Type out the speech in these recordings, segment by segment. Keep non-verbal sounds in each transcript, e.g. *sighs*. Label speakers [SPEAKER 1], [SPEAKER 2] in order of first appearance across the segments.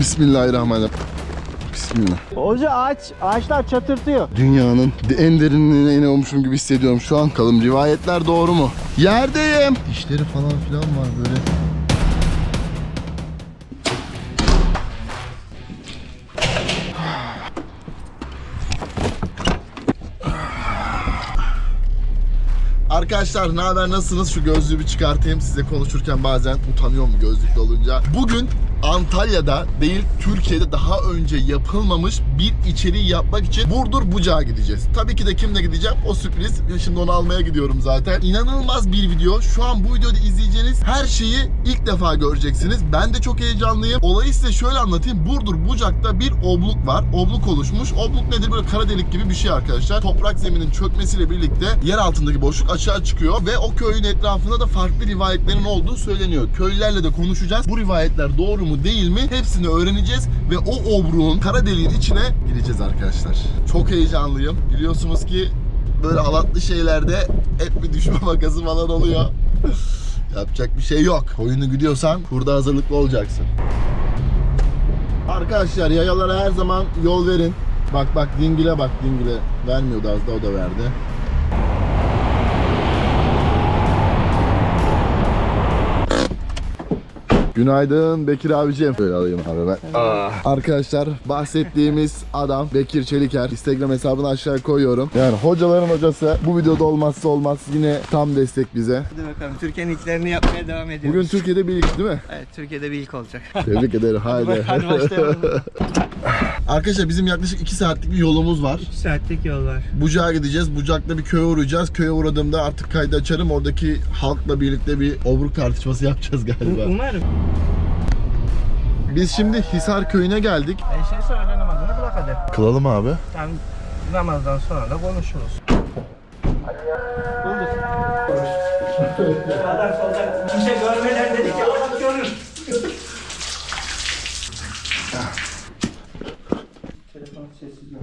[SPEAKER 1] Bismillahirrahmanirrahim. Bismillah.
[SPEAKER 2] Hoca ağaç, ağaçlar çatırtıyor.
[SPEAKER 1] Dünyanın en derinliğine iniyormuşum gibi hissediyorum şu an. Bakalım rivayetler doğru mu? Yerdeyim. Dişleri falan filan var böyle. Arkadaşlar ne haber nasılsınız? Şu gözlüğü bir çıkartayım. Size konuşurken bazen utanıyorum gözlüklü olunca. Bugün Antalya'da değil Türkiye'de daha önce yapılmamış bir içeriği yapmak için Burdur Bucak'a gideceğiz. Tabii ki de kimle gideceğim o sürpriz. Şimdi onu almaya gidiyorum zaten. İnanılmaz bir video. Şu an bu videoda izleyeceğiniz her şeyi ilk defa göreceksiniz. Ben de çok heyecanlıyım. Olayı size şöyle anlatayım. Burdur Bucak'ta bir obluk var. Obluk oluşmuş. Obluk nedir? Böyle kara delik gibi bir şey arkadaşlar. Toprak zeminin çökmesiyle birlikte yer altındaki boşluk açığa çıkıyor ve o köyün etrafında da farklı rivayetlerin olduğu söyleniyor. Köylülerle de konuşacağız. Bu rivayetler doğru mu değil mi? Hepsini öğreneceğiz ve o obruğun kara deliğin içine gireceğiz arkadaşlar. Çok heyecanlıyım. Biliyorsunuz ki böyle alatlı şeylerde hep bir düşme *laughs* makası falan oluyor. *laughs* Yapacak bir şey yok. Oyunu gidiyorsan kurda hazırlıklı olacaksın. Arkadaşlar yayalara her zaman yol verin. Bak bak dingile bak dingile. Vermiyordu az da o da verdi. Günaydın Bekir abicim. Böyle alayım abi ben. Arkadaşlar bahsettiğimiz adam Bekir Çeliker. Instagram hesabını aşağıya koyuyorum. Yani hocaların hocası. Bu videoda olmazsa olmaz yine tam destek bize.
[SPEAKER 2] Hadi bakalım Türkiye'nin ilklerini yapmaya devam ediyoruz.
[SPEAKER 1] Bugün Türkiye'de bir ilk değil mi?
[SPEAKER 2] Evet Türkiye'de bir ilk olacak.
[SPEAKER 1] Tebrik ederim. Haydi.
[SPEAKER 2] Hadi başlayalım. *laughs*
[SPEAKER 1] Arkadaşlar bizim yaklaşık 2 saatlik bir yolumuz var.
[SPEAKER 2] 3 saatlik yol var.
[SPEAKER 1] Bucak'a gideceğiz. Bucak'ta bir köye uğrayacağız. Köye uğradığımda artık kaydı açarım. Oradaki halkla birlikte bir obruk tartışması yapacağız galiba.
[SPEAKER 2] Umarım.
[SPEAKER 1] Biz şimdi Hisar köyüne geldik.
[SPEAKER 2] E şey söyle namazını bırak hadi.
[SPEAKER 1] Kılalım abi.
[SPEAKER 2] Tam namazdan sonra da konuşuruz. Bulduk. Sağdan soldan kimse görmeden dedik ya Allah görür. Sessiz yok.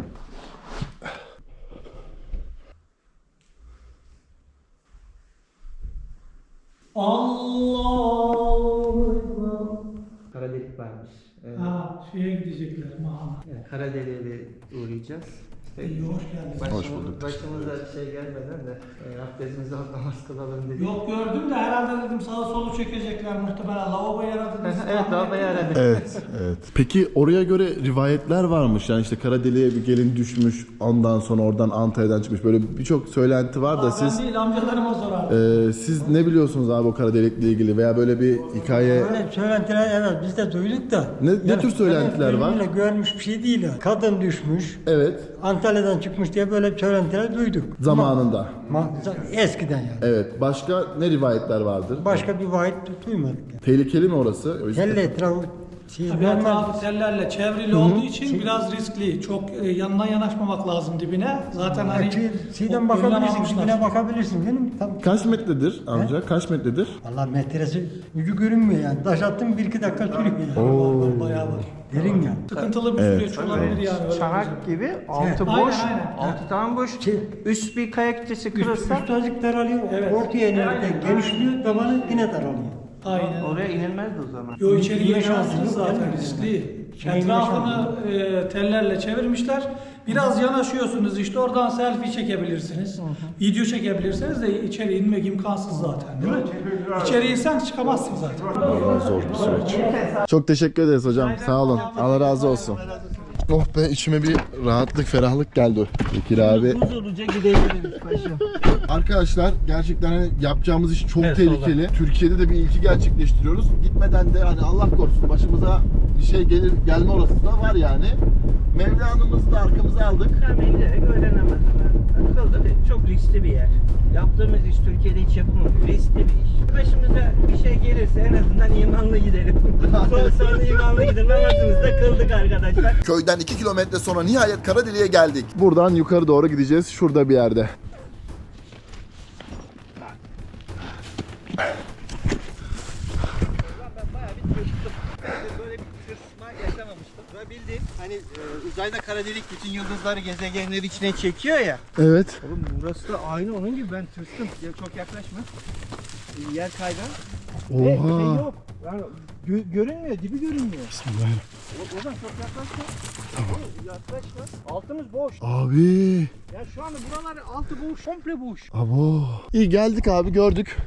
[SPEAKER 2] Kara delik varmış. Evet.
[SPEAKER 3] Ha, şeye gidecekler Mahan'a.
[SPEAKER 2] Yani kara deliğe uğrayacağız.
[SPEAKER 3] İyi, hoş geldiniz.
[SPEAKER 2] başımız-
[SPEAKER 1] Hoş bulduk.
[SPEAKER 2] Başımıza bir şey gelmeden de e, abdestimizi alıp namaz kılalım dedik.
[SPEAKER 3] Yok gördüm de herhalde dedim sağa solu çekecekler muhtemelen. Lavaboyu aradınız. *laughs*
[SPEAKER 2] evet lavaboyu aradık.
[SPEAKER 1] Evet, evet. Peki oraya göre rivayetler varmış. Yani işte kara deliğe bir gelin düşmüş. Ondan sonra oradan Antalya'dan çıkmış. Böyle birçok söylenti var da
[SPEAKER 3] Ben
[SPEAKER 1] siz
[SPEAKER 3] değil amcalarıma sorardım.
[SPEAKER 1] e, siz ne biliyorsunuz abi o kara delikle ilgili veya böyle bir hikaye
[SPEAKER 4] Öyle söylentiler evet biz de duyduk da.
[SPEAKER 1] Ne- ne tür söylentiler var?
[SPEAKER 4] Görmüş bir şey değil. Kadın düşmüş.
[SPEAKER 1] Evet.
[SPEAKER 4] Antalya'dan çıkmış diye böyle söylentiler duyduk.
[SPEAKER 1] Zamanında.
[SPEAKER 4] Ama, ma- eskiden yani.
[SPEAKER 1] Evet. Başka ne rivayetler vardır?
[SPEAKER 4] Başka bir vahit duymadık. Yani.
[SPEAKER 1] Tehlikeli mi orası? O yüzden-
[SPEAKER 4] Kelle etrafı şey,
[SPEAKER 3] Tabii
[SPEAKER 4] normal.
[SPEAKER 3] etrafı tellerle çevrili olduğu için biraz riskli. Çok e, yanına yanaşmamak lazım dibine. Zaten hani
[SPEAKER 4] Şey,
[SPEAKER 3] o
[SPEAKER 4] şeyden
[SPEAKER 3] önlem
[SPEAKER 4] bakabilirsin,
[SPEAKER 3] almışlar.
[SPEAKER 4] dibine bakabilirsin mi? Tam,
[SPEAKER 1] Kaç metredir amca? Kaç metredir?
[SPEAKER 4] Valla metresi ucu görünmüyor yani. Taş attın bir iki dakika sürüyor yani.
[SPEAKER 3] Var, Bayağı var.
[SPEAKER 4] Derin yani.
[SPEAKER 3] Sıkıntılı bir süreç olabilir yani. öyle
[SPEAKER 2] Çanak gibi altı
[SPEAKER 3] Aynen,
[SPEAKER 2] boş,
[SPEAKER 3] aynen.
[SPEAKER 2] altı tam boş.
[SPEAKER 4] Şey-
[SPEAKER 2] Üst bir kaya kütlesi kırılsa
[SPEAKER 4] Üst azıcık daralıyor,
[SPEAKER 3] Evet.
[SPEAKER 4] ortaya inerken genişliyor, tabanı yine daralıyor.
[SPEAKER 3] Aynen.
[SPEAKER 2] oraya inilmezdi o zaman.
[SPEAKER 3] Yo içeri
[SPEAKER 4] şansınız
[SPEAKER 3] zaten riskli. Etrafını e, tellerle çevirmişler. Biraz yanaşıyorsunuz işte oradan selfie çekebilirsiniz. Video çekebilirsiniz de içeri inmek imkansız zaten değil mi? İçeri insen çıkamazsın zaten.
[SPEAKER 1] Zor bir süreç. Çok teşekkür ederiz hocam. Sağ olun. Allah razı olsun. Oh be içime bir rahatlık, ferahlık geldi. Bekir abi.
[SPEAKER 2] Huzurluca gidebiliriz paşam.
[SPEAKER 1] Arkadaşlar gerçekten hani yapacağımız iş çok
[SPEAKER 2] Evet,
[SPEAKER 1] tehlikeli. Türkiye'de de bir ilki gerçekleştiriyoruz. Gitmeden de hani Allah korusun başımıza bir şey gelir gelme olasılığı da var yani. Mevlana'mızı da arkamıza aldık.
[SPEAKER 2] Tahmin ederek öğrenemezler. Akılda değil, çok riskli bir yer. Yaptığımız iş Türkiye'de hiç yapılmadı. Riskli bir iş. Başımıza bir şey gelirse en azından imanlı gidelim. *laughs* sonra, sonra imanlı gidelim. Namazımızı da kıldık arkadaşlar.
[SPEAKER 1] Köyden 2 kilometre sonra nihayet Karadeli'ye geldik. Buradan yukarı doğru gideceğiz. Şurada bir yerde.
[SPEAKER 2] Uzayda kara delik bütün yıldızları gezegenleri içine çekiyor ya.
[SPEAKER 1] Evet.
[SPEAKER 2] Oğlum burası da aynı onun gibi ben tırstım. Ya çok yaklaşma. Yer kaygan. Ve şey
[SPEAKER 1] Oha.
[SPEAKER 2] yok. Yani Gö- görünmüyor, dibi görünmüyor.
[SPEAKER 1] Bismillahirrahmanirrahim.
[SPEAKER 2] O- Ozan çok yaklaşma. Tamam. Yaklaşma. Altımız boş.
[SPEAKER 1] Abi.
[SPEAKER 2] Ya şu anda buralar altı boş, komple boş.
[SPEAKER 1] Abo. İyi geldik abi gördük.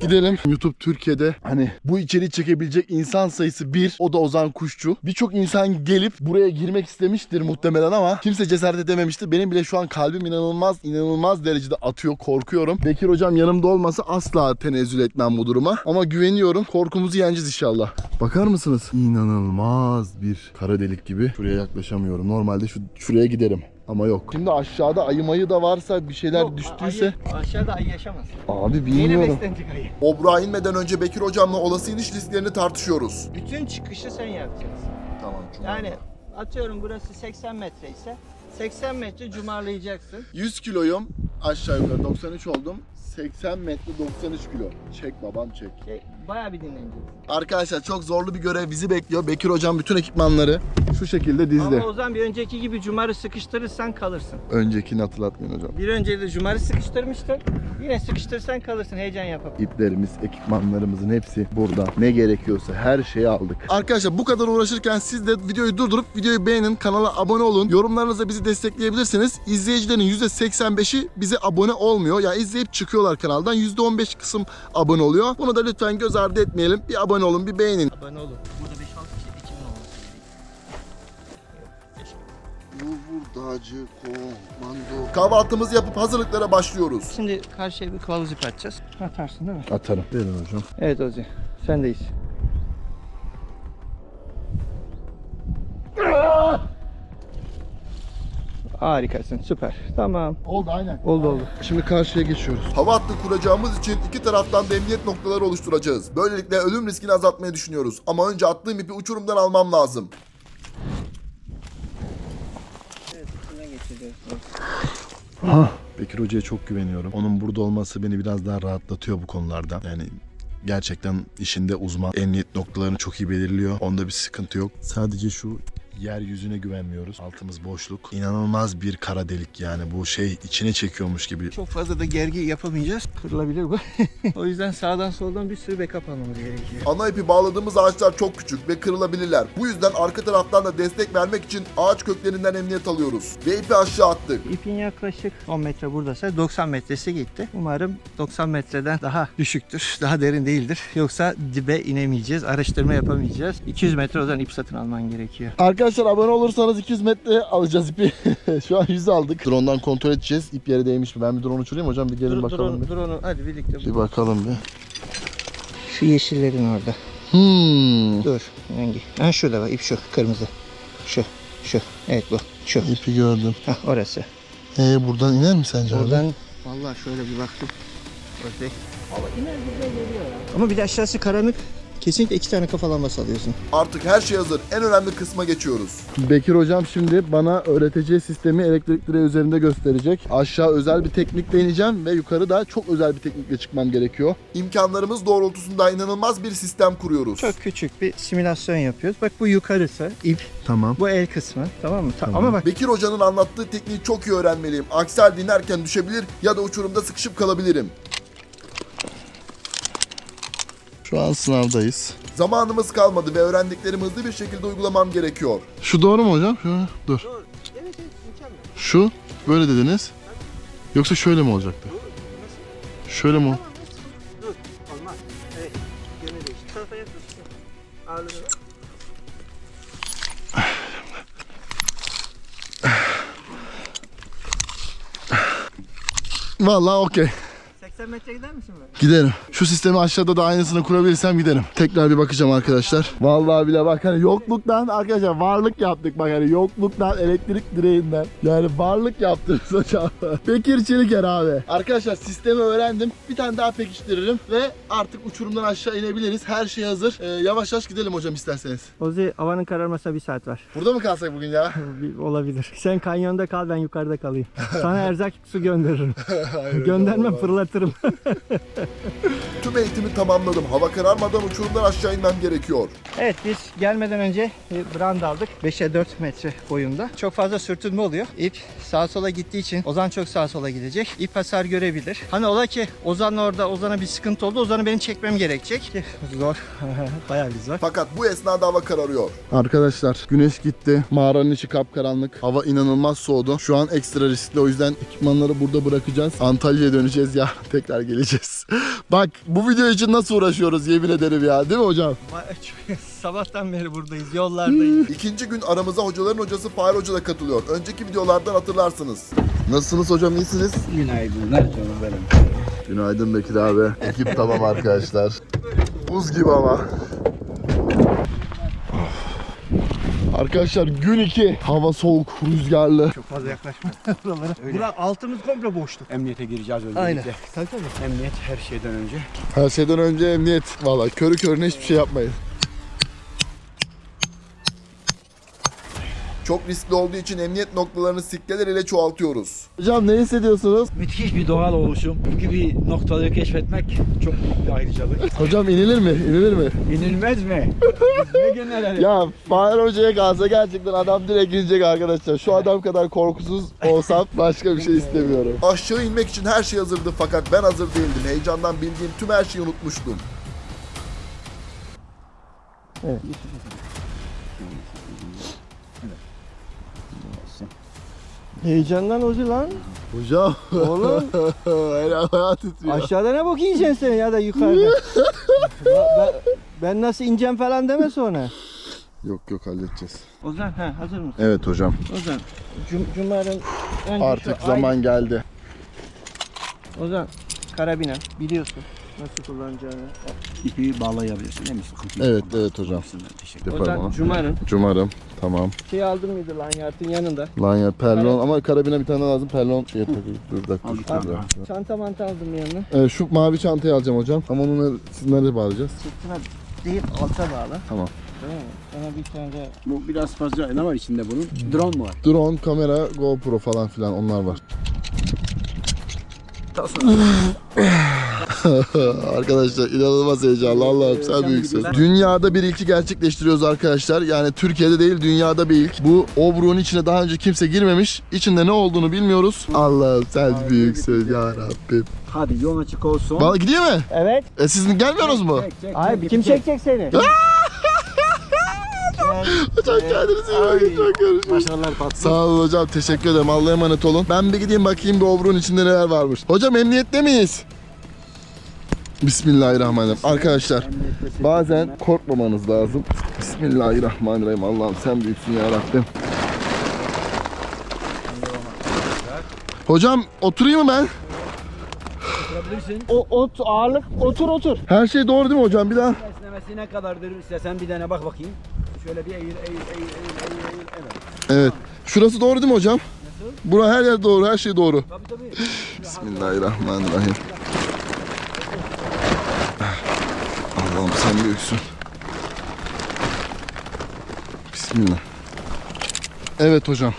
[SPEAKER 1] Gidelim. YouTube Türkiye'de hani bu içeriği çekebilecek insan sayısı bir. O da Ozan Kuşçu. Birçok insan gelip buraya girmek istemiştir muhtemelen ama kimse cesaret edememiştir. Benim bile şu an kalbim inanılmaz inanılmaz derecede atıyor. Korkuyorum. Bekir hocam yanımda olmasa asla tenezzül etmem bu duruma. Ama güveniyorum. Korkumuzu yeneceğiz inşallah. Bakar mısınız? İnanılmaz bir kara delik gibi. Şuraya yaklaşamıyorum. Normalde şu şuraya giderim. Ama yok. Şimdi aşağıda ayı mayı da varsa bir şeyler
[SPEAKER 2] Yok,
[SPEAKER 1] düştüyse.
[SPEAKER 2] ayı- aşağıda ayı yaşamaz.
[SPEAKER 1] Abi
[SPEAKER 2] Yeni
[SPEAKER 1] bilmiyorum.
[SPEAKER 2] beslenecek ayı.
[SPEAKER 1] Obra inmeden önce Bekir hocamla olası iniş risklerini tartışıyoruz.
[SPEAKER 2] Bütün çıkışı sen yapacaksın.
[SPEAKER 1] Tamam.
[SPEAKER 2] Yani atıyorum burası 80 metre ise 80 metre cumarlayacaksın.
[SPEAKER 1] 100 kiloyum. Aşağı yukarı 93 oldum. 80 metre 93 kilo. Çek babam çek.
[SPEAKER 2] Şey, bayağı bir dinleneceksin.
[SPEAKER 1] Arkadaşlar çok zorlu bir görev bizi bekliyor. Bekir hocam bütün ekipmanları şu şekilde dizdi.
[SPEAKER 2] Ama o zaman bir önceki gibi cumarı sıkıştırırsan kalırsın.
[SPEAKER 1] Öncekini hatırlatmayın hocam.
[SPEAKER 2] Bir önce de cumarı sıkıştırmıştın. Yine sıkıştırırsan kalırsın heyecan yapıp.
[SPEAKER 1] İplerimiz, ekipmanlarımızın hepsi burada. Ne gerekiyorsa her şeyi aldık. Arkadaşlar bu kadar uğraşırken siz de videoyu durdurup videoyu beğenin, kanala abone olun. Yorumlarınızla bizi destekleyebilirsiniz. İzleyicilerin %85'i bize abone olmuyor. Yani izleyip çıkıyorlar kanaldan. %15 kısım abone oluyor. Bunu da lütfen göz ardı etmeyelim. Bir abone olun, bir beğenin.
[SPEAKER 2] Abone olun. Burada 5-6 kişi 2000 olması
[SPEAKER 1] Vurdacı komando. Kahvaltımızı yapıp hazırlıklara başlıyoruz.
[SPEAKER 2] Şimdi karşıya bir kılavuz ip atacağız. Atarsın değil mi?
[SPEAKER 1] Atarım. Verin hocam.
[SPEAKER 2] Evet Ozi. Sendeyiz. *laughs* Harikasın. Süper. Tamam.
[SPEAKER 1] Oldu aynen.
[SPEAKER 2] Oldu oldu.
[SPEAKER 1] Şimdi karşıya geçiyoruz. Hava hattı kuracağımız için iki taraftan da emniyet noktaları oluşturacağız. Böylelikle ölüm riskini azaltmayı düşünüyoruz. Ama önce attığım ipi uçurumdan almam lazım.
[SPEAKER 2] Evet, geçeceğiz.
[SPEAKER 1] Bekir Hoca'ya çok güveniyorum. Onun burada olması beni biraz daha rahatlatıyor bu konularda. Yani gerçekten işinde uzman. Emniyet noktalarını çok iyi belirliyor. Onda bir sıkıntı yok. Sadece şu yeryüzüne güvenmiyoruz. Altımız boşluk. İnanılmaz bir kara delik yani. Bu şey içine çekiyormuş gibi.
[SPEAKER 2] Çok fazla da gergi yapamayacağız. Kırılabilir bu. o yüzden sağdan soldan bir sürü backup almamız gerekiyor.
[SPEAKER 1] Ana ipi bağladığımız ağaçlar çok küçük ve kırılabilirler. Bu yüzden arka taraftan da destek vermek için ağaç köklerinden emniyet alıyoruz. Ve ipi aşağı attık.
[SPEAKER 2] İpin yaklaşık 10 metre buradaysa 90 metresi gitti. Umarım 90 metreden daha düşüktür, daha derin değildir. Yoksa dibe inemeyeceğiz, araştırma yapamayacağız. 200 metre o zaman ip satın alman gerekiyor.
[SPEAKER 1] Arkadaşlar abone olursanız 200 metre alacağız ipi. *laughs* Şu an 100 aldık. Drone'dan kontrol edeceğiz. İp yere değmiş mi? Ben bir drone uçurayım hocam bir gelin
[SPEAKER 2] Dur,
[SPEAKER 1] bakalım
[SPEAKER 2] onu,
[SPEAKER 1] bir.
[SPEAKER 2] dur onu, hadi birlikte.
[SPEAKER 1] Bir bakalım bir.
[SPEAKER 2] Şu yeşillerin orada.
[SPEAKER 1] Hmm.
[SPEAKER 2] Dur, hangi? Ha şurada bak, ip şu, kırmızı. Şu, şu. Evet bu, şu.
[SPEAKER 1] İpi gördüm.
[SPEAKER 2] Hah orası.
[SPEAKER 1] Ee buradan iner mi sence abi?
[SPEAKER 2] Oradan vallahi şöyle bir baktım. Orada. Ama iner güzel geliyor ya. Ama bir de aşağısı karanlık. Kesinlikle iki tane kafa lambası alıyorsun.
[SPEAKER 1] Artık her şey hazır. En önemli kısma geçiyoruz. Bekir hocam şimdi bana öğreteceği sistemi elektrik direği üzerinde gösterecek. Aşağı özel bir teknikle ineceğim ve yukarı da çok özel bir teknikle çıkmam gerekiyor. İmkanlarımız doğrultusunda inanılmaz bir sistem kuruyoruz.
[SPEAKER 2] Çok küçük bir simülasyon yapıyoruz. Bak bu yukarısı ip,
[SPEAKER 1] Tamam.
[SPEAKER 2] bu el kısmı tamam mı? Ta- Ama bak
[SPEAKER 1] Bekir hocanın anlattığı tekniği çok iyi öğrenmeliyim. Aksi halde inerken düşebilir ya da uçurumda sıkışıp kalabilirim. Şu an sınavdayız. Zamanımız kalmadı ve öğrendiklerimi hızlı bir şekilde uygulamam gerekiyor. Şu doğru mu hocam? Şu, dur.
[SPEAKER 2] Evet evet mükemmel.
[SPEAKER 1] Şu böyle dediniz. Yoksa şöyle mi olacaktı? Şöyle mi? ol-
[SPEAKER 2] Dur olmaz. Evet yönü değişti. Şu tarafa yaklaşık. Ağırlığını ver.
[SPEAKER 1] Vallahi okey.
[SPEAKER 2] 80 metre gider misin böyle?
[SPEAKER 1] Giderim. Şu sistemi aşağıda da aynısını kurabilirsem giderim. Tekrar bir bakacağım arkadaşlar. Vallahi bile bak hani yokluktan arkadaşlar varlık yaptık bak hani yokluktan elektrik direğinden. Yani varlık yaptınız *laughs* hocam. Bekir Çeliker abi. Arkadaşlar sistemi öğrendim. Bir tane daha pekiştiririm ve artık uçurumdan aşağı inebiliriz. Her şey hazır. Ee, yavaş yavaş gidelim hocam isterseniz.
[SPEAKER 2] Ozi havanın kararmasına bir saat var.
[SPEAKER 1] Burada mı kalsak bugün ya? *laughs*
[SPEAKER 2] Bir- Olabilir. Sen kanyonda kal ben yukarıda kalayım. Sana erzak su gönderirim. *laughs* Göndermem fırlatırım. *laughs*
[SPEAKER 1] Tüm eğitimi tamamladım. Hava kararmadan uçurumdan aşağı inmem gerekiyor.
[SPEAKER 2] Evet biz gelmeden önce bir brand aldık. 5'e 4 metre boyunda. Çok fazla sürtünme oluyor. İp sağa sola gittiği için Ozan çok sağa sola gidecek. İp hasar görebilir. Hani ola ki Ozan orada Ozan'a bir sıkıntı oldu. Ozan'ı benim çekmem gerekecek. Zor. *laughs* Bayağı bir zor.
[SPEAKER 1] Fakat bu esnada hava kararıyor. Arkadaşlar güneş gitti. Mağaranın içi kapkaranlık. Hava inanılmaz soğudu. Şu an ekstra riskli o yüzden ekipmanları burada bırakacağız. Antalya'ya döneceğiz ya. *laughs* Tekrar geleceğiz. *laughs* Bak bu video için nasıl uğraşıyoruz yemin ederim ya. Değil mi hocam? *laughs*
[SPEAKER 2] Sabahtan beri buradayız. Yollardayız.
[SPEAKER 1] İkinci gün aramıza hocaların hocası Fahir Hoca da katılıyor. Önceki videolardan hatırlarsınız. Nasılsınız hocam iyisiniz?
[SPEAKER 5] Günaydınlar canım benim.
[SPEAKER 1] Günaydın Bekir abi. Ekip tamam arkadaşlar. Buz gibi ama. Arkadaşlar gün 2. Hava soğuk, rüzgarlı.
[SPEAKER 2] Çok fazla yaklaşma *laughs* buralara. Burak altımız komple boştu.
[SPEAKER 5] Emniyete gireceğiz öncelikle.
[SPEAKER 2] Aynen. Tabii tabii.
[SPEAKER 5] Emniyet her şeyden önce.
[SPEAKER 1] Her şeyden önce emniyet. Valla körü körüne hiçbir şey yapmayın. Çok riskli olduğu için emniyet noktalarını sikleler ile çoğaltıyoruz. Hocam ne hissediyorsunuz?
[SPEAKER 5] Müthiş bir doğal oluşum. Bu gibi noktaları keşfetmek çok büyük bir ayrıcalık.
[SPEAKER 1] Hocam inilir mi? İnilir mi?
[SPEAKER 5] İnilmez mi? Ne genel
[SPEAKER 1] Ya Fahir Hoca'ya kalsa gerçekten adam direkt inecek arkadaşlar. Şu adam kadar korkusuz olsam başka bir şey istemiyorum. Aşağı inmek için her şey hazırdı fakat ben hazır değildim. Heyecandan bildiğim tüm her şeyi unutmuştum.
[SPEAKER 2] Heyecandan ozu lan.
[SPEAKER 1] Hocam
[SPEAKER 2] Oğlum *laughs*
[SPEAKER 1] helal hayat titriyor.
[SPEAKER 2] aşağıda ne bok yiyeceksin sen ya da yukarıda. *laughs* Ben, ben nasıl ineceğim falan deme sonra.
[SPEAKER 1] Yok yok halledeceğiz.
[SPEAKER 2] Ozan ha hazır mısın?
[SPEAKER 1] Evet hocam
[SPEAKER 2] Ozan. Cum Cuma'nın önce
[SPEAKER 1] artık
[SPEAKER 2] şu
[SPEAKER 1] zaman geldi.
[SPEAKER 2] Ay- Ozan karabina biliyorsun nasıl kullanacağını.
[SPEAKER 5] İpi bağlayabilirsin değil mi? Sıkıntı yok.
[SPEAKER 1] Evet evet hocam.
[SPEAKER 5] Teşekkür
[SPEAKER 2] Ozan
[SPEAKER 1] onu.
[SPEAKER 2] Cuma'nın
[SPEAKER 1] Cumarım. Tamam.
[SPEAKER 2] şey aldın mıydı lan yatın yanında?
[SPEAKER 1] Lanyard, perlon ama karabine bir tane lazım. Perlon şey takayım. Dur bir dakika.
[SPEAKER 5] Al,
[SPEAKER 1] dur,
[SPEAKER 5] tamam.
[SPEAKER 1] dur.
[SPEAKER 2] Çanta mantı aldım yanına.
[SPEAKER 1] Evet, şu mavi çantayı alacağım hocam. Ama onu nereye- siz nereye bağlayacağız?
[SPEAKER 2] Sırtına değil alta bağla.
[SPEAKER 1] Tamam.
[SPEAKER 2] Tamam mı? Sana bir tane de
[SPEAKER 5] Bu biraz fazla ne var içinde bunun? Drone mu var?
[SPEAKER 1] Drone, kamera, GoPro falan filan onlar var. *laughs* arkadaşlar inanılmaz heyecanlı Allah'ım sen büyüksün. Dünyada bir ilki gerçekleştiriyoruz arkadaşlar. Yani Türkiye'de değil dünyada bir ilk. Bu obruğun içine daha önce kimse girmemiş. İçinde ne olduğunu bilmiyoruz. Allah'ım sen büyüksün ya Rabbim.
[SPEAKER 5] Hadi yol açık olsun.
[SPEAKER 1] Valla gidiyor mu?
[SPEAKER 2] Evet.
[SPEAKER 1] E siz gelmiyorsunuz mu?
[SPEAKER 5] Çek, çek,
[SPEAKER 2] Ay
[SPEAKER 5] çek,
[SPEAKER 2] kim
[SPEAKER 5] çek.
[SPEAKER 2] çekecek seni?
[SPEAKER 1] Hocam kendinize iyi bakın. Çok görüşürüz.
[SPEAKER 5] Başarılar patron.
[SPEAKER 1] Sağ olun hocam. Teşekkür ederim. Allah'a emanet olun. Ben bir gideyim bakayım bir obruğun içinde neler varmış. Hocam emniyette miyiz? Bismillahirrahmanirrahim. Arkadaşlar bazen korkmamanız lazım. Bismillahirrahmanirrahim. Allah'ım sen büyüksün ya Rabbim. Hocam oturayım mı ben?
[SPEAKER 5] Oturabilirsin.
[SPEAKER 2] O ot ağırlık otur otur.
[SPEAKER 1] Her şey doğru değil mi hocam? Bir daha.
[SPEAKER 5] Esnemesi ne kadardır? İstersen bir tane bak bakayım. Şöyle bir eğil, eğil, eğil, eğil, eğil, eğil. Evet.
[SPEAKER 1] Evet. Şurası doğru değil mi hocam? Bura her yer doğru. Her şey doğru.
[SPEAKER 5] Tabii tabii. *laughs*
[SPEAKER 1] Bismillahirrahmanirrahim. Allah'ım sen büyüksün. Bismillah. Evet hocam.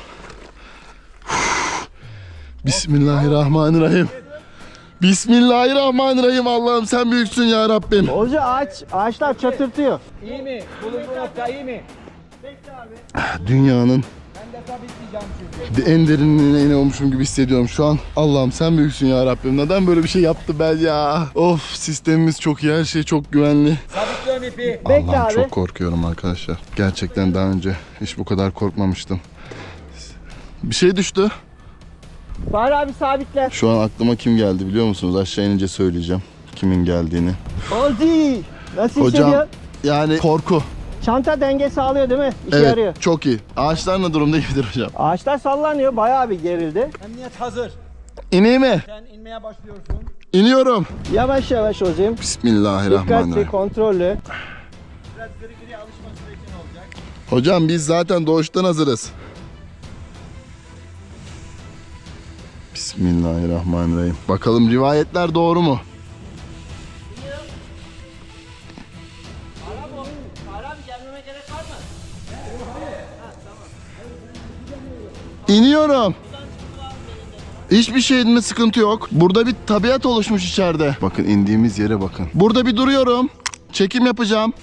[SPEAKER 1] Bismillahirrahmanirrahim. Bismillahirrahmanirrahim. Allah'ım sen büyüksün ya Rabbim.
[SPEAKER 2] Hoca ağaç ağaçlar çatırtıyor.
[SPEAKER 5] İyi mi? Bulunduğu nokta iyi mi?
[SPEAKER 1] Dünyanın
[SPEAKER 5] Ben de
[SPEAKER 1] en derinliğine iniyormuşum gibi hissediyorum şu an. Allah'ım sen büyüksün ya Rabbim. Neden böyle bir şey yaptı ben ya? Of sistemimiz çok iyi. Her şey çok güvenli.
[SPEAKER 5] Sabitliyorum ipi.
[SPEAKER 2] Bekle
[SPEAKER 1] Allah'ım
[SPEAKER 2] abi.
[SPEAKER 1] çok korkuyorum arkadaşlar. Gerçekten daha önce hiç bu kadar korkmamıştım. Bir şey düştü.
[SPEAKER 2] Fahri abi sabitle.
[SPEAKER 1] Şu an aklıma kim geldi biliyor musunuz? Aşağı inince söyleyeceğim kimin geldiğini.
[SPEAKER 2] Ozi. Nasıl
[SPEAKER 1] Hocam
[SPEAKER 2] hissediyorsun?
[SPEAKER 1] yani korku.
[SPEAKER 2] Çanta denge sağlıyor değil mi? İşe
[SPEAKER 1] Evet
[SPEAKER 2] yarıyor.
[SPEAKER 1] çok iyi. Ağaçlar ne durumda gibidir hocam.
[SPEAKER 2] Ağaçlar sallanıyor bayağı bir gerildi.
[SPEAKER 5] Emniyet hazır.
[SPEAKER 1] İneyim mi?
[SPEAKER 5] Sen inmeye başlıyorsun.
[SPEAKER 1] İniyorum.
[SPEAKER 2] Yavaş yavaş Ozim. Dikkatli,
[SPEAKER 1] Bismillahirrahmanirrahim.
[SPEAKER 2] kontrollü.
[SPEAKER 5] Biraz gri gri alışma sürecin olacak.
[SPEAKER 1] Hocam biz zaten doğuştan hazırız. Bismillahirrahmanirrahim. Bakalım rivayetler doğru mu? İniyorum. Hiçbir şeyinde sıkıntı yok. Burada bir tabiat oluşmuş içeride. Bakın indiğimiz yere bakın. Burada bir duruyorum. Çekim yapacağım.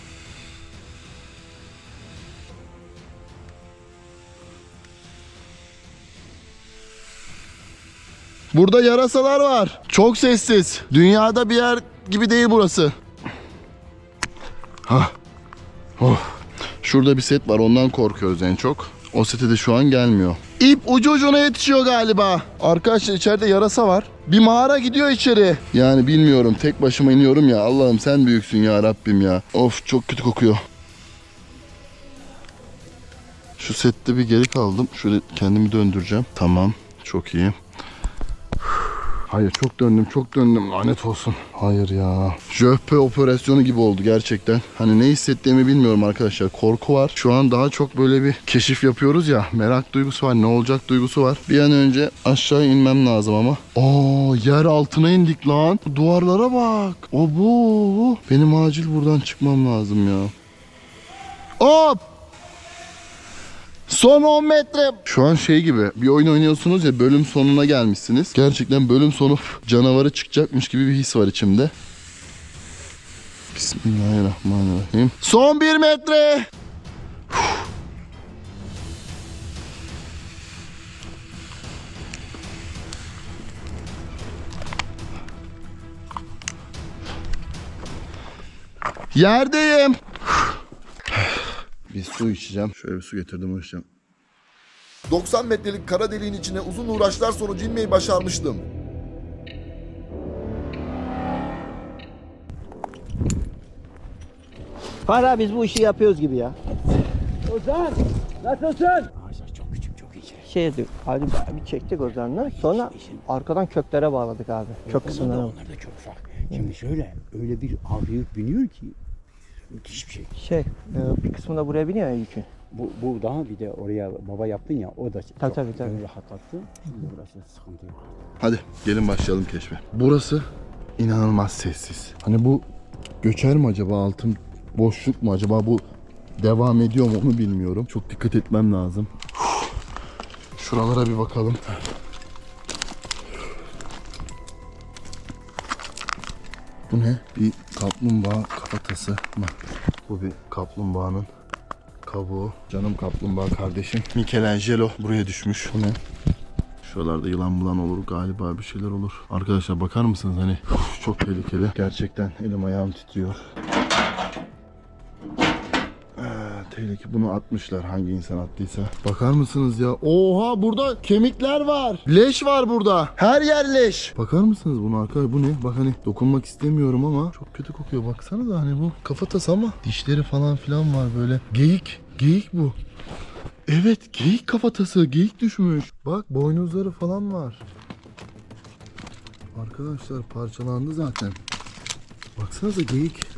[SPEAKER 1] Burada yarasalar var. Çok sessiz. Dünyada bir yer gibi değil burası. Hah. Oh. Şurada bir set var ondan korkuyoruz en çok. O sete de şu an gelmiyor. İp ucu ucuna yetişiyor galiba. Arkadaşlar içeride yarasa var. Bir mağara gidiyor içeri. Yani bilmiyorum tek başıma iniyorum ya. Allah'ım sen büyüksün ya Rabbim ya. Of çok kötü kokuyor. Şu sette bir geri kaldım. Şöyle kendimi döndüreceğim. Tamam. Çok iyi. Hayır çok döndüm çok döndüm lanet olsun. Hayır ya. Jöpe operasyonu gibi oldu gerçekten. Hani ne hissettiğimi bilmiyorum arkadaşlar. Korku var. Şu an daha çok böyle bir keşif yapıyoruz ya. Merak duygusu var. Ne olacak duygusu var. Bir an önce aşağı inmem lazım ama. Aa yer altına indik lan. Duvarlara bak. O bu. Benim acil buradan çıkmam lazım ya. Hop! Son 10 metre. Şu an şey gibi bir oyun oynuyorsunuz ya bölüm sonuna gelmişsiniz. Gerçekten bölüm sonu canavarı çıkacakmış gibi bir his var içimde. Bismillahirrahmanirrahim. Son 1 metre. Yerdeyim. Bir su içeceğim. Şöyle bir su getirdim hocam.
[SPEAKER 6] 90 metrelik kara deliğin içine uzun uğraşlar sonucu inmeyi başarmıştım.
[SPEAKER 2] Hala biz bu işi yapıyoruz gibi ya.
[SPEAKER 5] Ozan nasılsın? Ağaçlar çok küçük çok iyi.
[SPEAKER 2] Şey abi bir çektik Ozan'la. Sonra arkadan köklere bağladık abi. Kök kısımlarına.
[SPEAKER 5] Onlar da çok ufak. Şimdi şöyle öyle bir avrayıp biniyor ki müthiş bir şey.
[SPEAKER 2] Şey e, bir kısmında buraya biniyor ya yükü.
[SPEAKER 5] Bu, bu daha bir de oraya baba yaptın ya o da çok
[SPEAKER 2] tabii, tabii.
[SPEAKER 5] rahatlattı. Şimdi burası sıkıntı yok.
[SPEAKER 1] Hadi gelin başlayalım keşfe. Burası inanılmaz sessiz. Hani bu göçer mi acaba altın boşluk mu acaba bu devam ediyor mu onu bilmiyorum. Çok dikkat etmem lazım. Şuralara bir bakalım. Bu ne? Bir kaplumbağa kafatası mı? Bu bir kaplumbağanın kabuğu. Canım kaplumbağa kardeşim. Michelangelo buraya düşmüş. Bu ne? Şuralarda yılan bulan olur galiba bir şeyler olur. Arkadaşlar bakar mısınız hani çok tehlikeli. Gerçekten elim ayağım titriyor. Aa, tehlike bunu atmışlar hangi insan attıysa. Bakar mısınız ya? Oha burada kemikler var. Leş var burada. Her yer leş. Bakar mısınız bunu arkadaşlar? Bu ne? Bak hani dokunmak istemiyorum ama çok kötü kokuyor. Baksana da hani bu kafatası ama dişleri falan filan var böyle. Geyik. Geyik bu. Evet geyik kafatası geyik düşmüş. Bak boynuzları falan var. Arkadaşlar parçalandı zaten. Baksanıza geyik.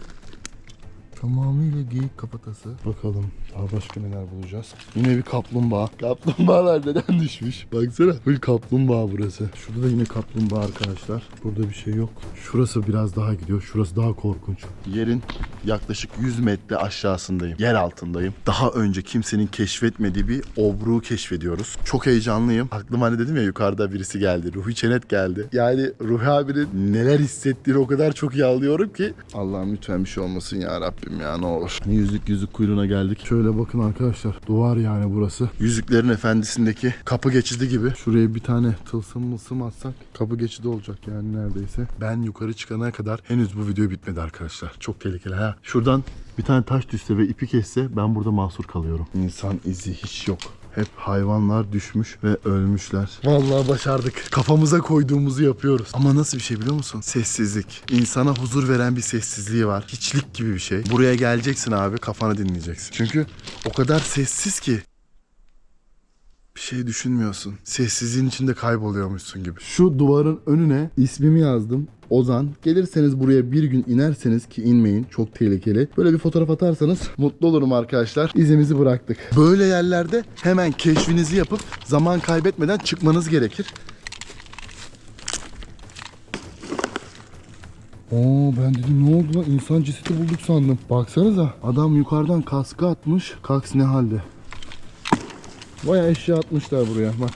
[SPEAKER 1] Tamamıyla geyik kafatası. Bakalım daha başka neler bulacağız. Yine bir kaplumbağa. Kaplumbağalar neden düşmüş? Baksana full kaplumbağa burası. Şurada da yine kaplumbağa arkadaşlar. Burada bir şey yok. Şurası biraz daha gidiyor. Şurası daha korkunç. Yerin yaklaşık 100 metre aşağısındayım. Yer altındayım. Daha önce kimsenin keşfetmediği bir obruğu keşfediyoruz. Çok heyecanlıyım. Aklıma hani dedim ya yukarıda birisi geldi. Ruhi Çenet geldi. Yani Ruhi abinin neler hissettiğini o kadar çok iyi anlıyorum ki. Allah'ım lütfen bir şey olmasın ya Rabbim ya ne olur. Yüzük yüzük kuyruğuna geldik. Şöyle bakın arkadaşlar. Duvar yani burası. Yüzüklerin Efendisi'ndeki kapı geçidi gibi. Şuraya bir tane tılsım mılsım atsak kapı geçidi olacak yani neredeyse. Ben yukarı çıkana kadar henüz bu video bitmedi arkadaşlar. Çok tehlikeli ha. Şuradan bir tane taş düşse ve ipi kesse ben burada mahsur kalıyorum. İnsan izi hiç yok. Hep hayvanlar düşmüş ve ölmüşler. Vallahi başardık. Kafamıza koyduğumuzu yapıyoruz. Ama nasıl bir şey biliyor musun? Sessizlik. İnsana huzur veren bir sessizliği var. Hiçlik gibi bir şey. Buraya geleceksin abi kafanı dinleyeceksin. Çünkü o kadar sessiz ki bir şey düşünmüyorsun. Sessizliğin içinde kayboluyormuşsun gibi. Şu duvarın önüne ismimi yazdım. Ozan. Gelirseniz buraya bir gün inerseniz ki inmeyin. Çok tehlikeli. Böyle bir fotoğraf atarsanız mutlu olurum arkadaşlar. İzimizi bıraktık. Böyle yerlerde hemen keşfinizi yapıp zaman kaybetmeden çıkmanız gerekir. Oo ben dedim ne oldu lan insan cesedi bulduk sandım. Baksanıza adam yukarıdan kaskı atmış. Kaks ne halde? Baya eşya atmışlar buraya bak.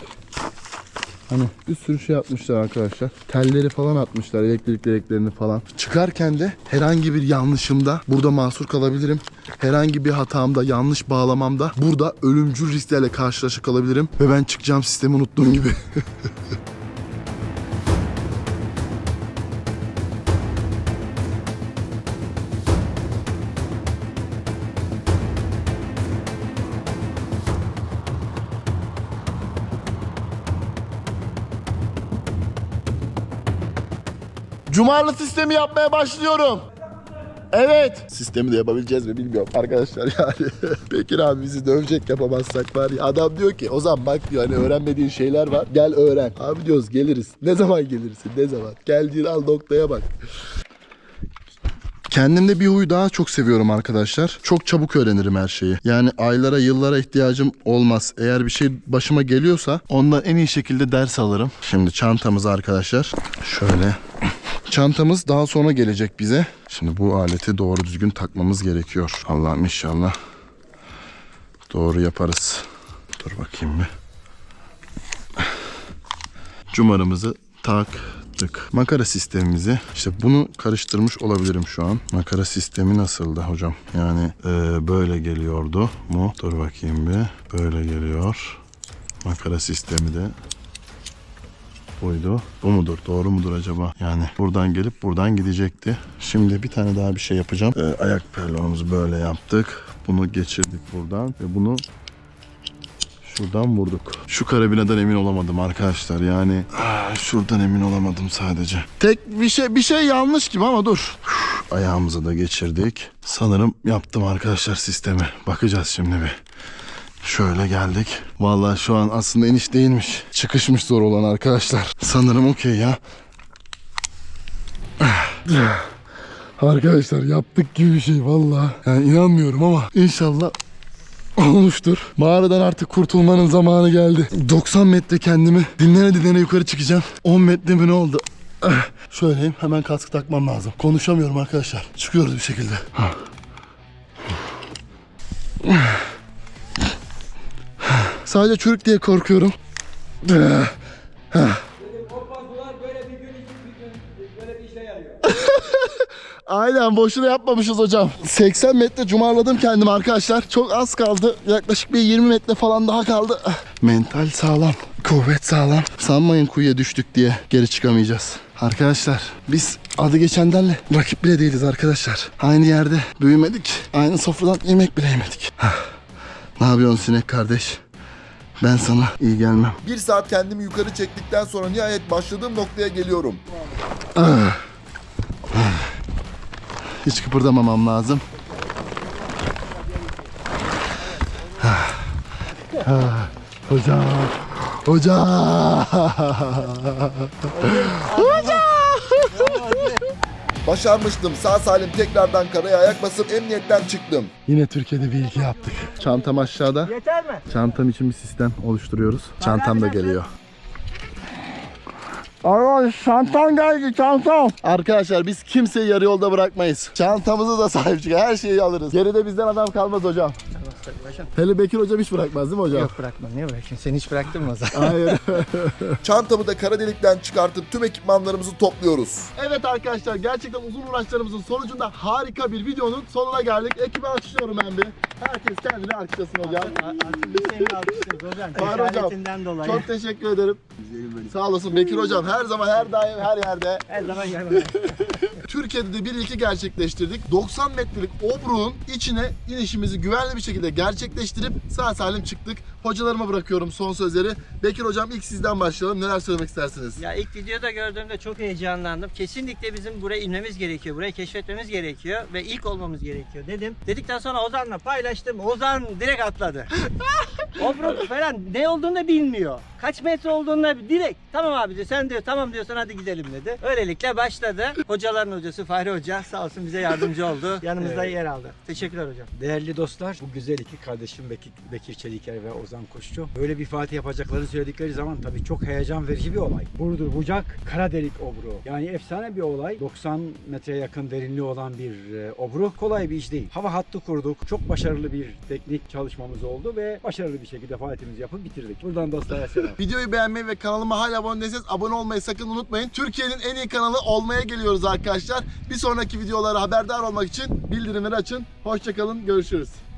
[SPEAKER 1] Hani bir sürü şey atmışlar arkadaşlar. Telleri falan atmışlar, elektrik direklerini falan. Çıkarken de herhangi bir yanlışımda burada mahsur kalabilirim. Herhangi bir hatamda, yanlış bağlamamda burada ölümcül risklerle karşılaşa kalabilirim. Ve ben çıkacağım sistemi unuttuğum gibi. *laughs* Cumarlı sistemi yapmaya başlıyorum. Evet. Sistemi de yapabileceğiz mi bilmiyorum arkadaşlar yani. *laughs* Bekir abi bizi dövecek yapamazsak var ya. Adam diyor ki o zaman bak diyor hani öğrenmediğin şeyler var. Gel öğren. Abi diyoruz geliriz. Ne zaman gelirsin ne zaman? Geldiğin al noktaya bak. Kendimde bir huyu daha çok seviyorum arkadaşlar. Çok çabuk öğrenirim her şeyi. Yani aylara, yıllara ihtiyacım olmaz. Eğer bir şey başıma geliyorsa ondan en iyi şekilde ders alırım. Şimdi çantamız arkadaşlar. Şöyle. Çantamız daha sonra gelecek bize. Şimdi bu aleti doğru düzgün takmamız gerekiyor. Allah'ım inşallah doğru yaparız. Dur bakayım bir. Cumarımızı taktık. Makara sistemimizi işte bunu karıştırmış olabilirim şu an. Makara sistemi nasıldı hocam? Yani e, böyle geliyordu mu? Dur bakayım bir. Böyle geliyor. Makara sistemi de buydu. Bu mudur? Doğru mudur acaba? Yani buradan gelip buradan gidecekti. Şimdi bir tane daha bir şey yapacağım. Ee, ayak perlonumuzu böyle yaptık. Bunu geçirdik buradan ve bunu şuradan vurduk. Şu karabinadan emin olamadım arkadaşlar. Yani ah, şuradan emin olamadım sadece. Tek bir şey bir şey yanlış gibi ama dur. *sighs* Üf, Ayağımızı da geçirdik. Sanırım yaptım arkadaşlar sistemi. Bakacağız şimdi bir. Şöyle geldik. Vallahi şu an aslında iniş değilmiş. Çıkışmış zor olan arkadaşlar. Sanırım okey ya. *sighs* Arkadaşlar yaptık gibi bir şey vallahi. Yani inanmıyorum ama inşallah olmuştur. Mağaradan artık kurtulmanın zamanı geldi. 90 metre kendimi dinlene dinlene yukarı çıkacağım. 10 metre mi ne oldu? Ah, Şöyleyim hemen kaskı takmam lazım. Konuşamıyorum arkadaşlar. Çıkıyoruz bir şekilde. Sadece çürük diye korkuyorum. Aynen boşuna yapmamışız hocam. 80 metre cumarladım kendimi arkadaşlar. Çok az kaldı. Yaklaşık bir 20 metre falan daha kaldı. Mental sağlam. Kuvvet sağlam. Sanmayın kuyuya düştük diye geri çıkamayacağız. Arkadaşlar biz adı geçenlerle rakip bile değiliz arkadaşlar. Aynı yerde büyümedik. Aynı sofradan yemek bile yemedik. Hah. Ne yapıyorsun sinek kardeş? Ben sana iyi gelmem.
[SPEAKER 6] Bir saat kendimi yukarı çektikten sonra nihayet başladığım noktaya geliyorum.
[SPEAKER 1] Hiç kıpırdamamam lazım. Hocam. Hocam.
[SPEAKER 6] Başarmıştım. Sağ salim tekrardan karaya ayak basıp emniyetten çıktım.
[SPEAKER 1] Yine Türkiye'de bir ilki yaptık. Çantam aşağıda.
[SPEAKER 2] Yeter mi?
[SPEAKER 1] Çantam için bir sistem oluşturuyoruz. Çantam da geliyor. Arkadaş çantam geldi çantam. Arkadaşlar biz kimseyi yarı yolda bırakmayız. Çantamızı da sahip çıkar. Her şeyi alırız. Geride bizden adam kalmaz hocam. Hele Bekir hocam hiç bırakmaz değil mi hocam?
[SPEAKER 4] Yok bırakma niye bırakayım? Seni hiç bıraktın mı o zaman?
[SPEAKER 1] Hayır. *laughs*
[SPEAKER 6] Çantamı da kara delikten çıkartıp tüm ekipmanlarımızı topluyoruz.
[SPEAKER 1] evet arkadaşlar gerçekten uzun uğraşlarımızın sonucunda harika bir videonun sonuna geldik. Ekibi alkışlıyorum ben bir. Herkes kendini alkışlasın hocam.
[SPEAKER 2] Artık biz seni alkışlıyoruz hocam.
[SPEAKER 1] Var hocam.
[SPEAKER 2] Dolayı.
[SPEAKER 1] Çok teşekkür ederim. Sağ olasın Bekir hocam. Her zaman her daim her yerde.
[SPEAKER 2] Her zaman yanımda. *laughs*
[SPEAKER 1] Türkiye'de de bir ilki gerçekleştirdik. 90 metrelik obruğun içine inişimizi güvenli bir şekilde gerçekleştirip sağ salim çıktık. Hocalarıma bırakıyorum son sözleri. Bekir hocam ilk sizden başlayalım. Neler söylemek istersiniz?
[SPEAKER 2] Ya ilk videoda gördüğümde çok heyecanlandım. Kesinlikle bizim buraya inmemiz gerekiyor. Burayı keşfetmemiz gerekiyor ve ilk olmamız gerekiyor dedim. Dedikten sonra Ozan'la paylaştım. Ozan direkt atladı. *laughs* Obruk falan ne olduğunu da bilmiyor. Kaç metre olduğunu da direkt tamam abi diyor sen diyor tamam diyorsan hadi gidelim dedi. Öylelikle başladı. Hocaların hocası Fahri Hoca sağ olsun bize yardımcı oldu. *laughs* Yanımızda
[SPEAKER 5] Evet.
[SPEAKER 2] yer aldı. Teşekkürler hocam.
[SPEAKER 5] Değerli dostlar, bu güzel iki kardeşim Bekir, Bekir Çeliker ve Ozan Kuşçu böyle bir Fatih yapacaklarını söyledikleri zaman tabii çok heyecan verici bir olay. Burdur Bucak kara delik obru. Yani efsane bir olay. 90 metreye yakın derinliği olan bir e, obru. Kolay bir iş değil. Hava hattı kurduk. Çok başarılı bir teknik çalışmamız oldu ve başarılı bir şekilde Fatih'imizi yapıp bitirdik. Buradan dostlara selam.
[SPEAKER 1] Videoyu beğenmeyi ve kanalıma hala abone değilseniz abone olmayı sakın unutmayın. Türkiye'nin en iyi kanalı olmaya geliyoruz arkadaşlar. Bir sonraki videolara haberdar olmak için bildirimleri açın. Hoşçakalın, görüşürüz.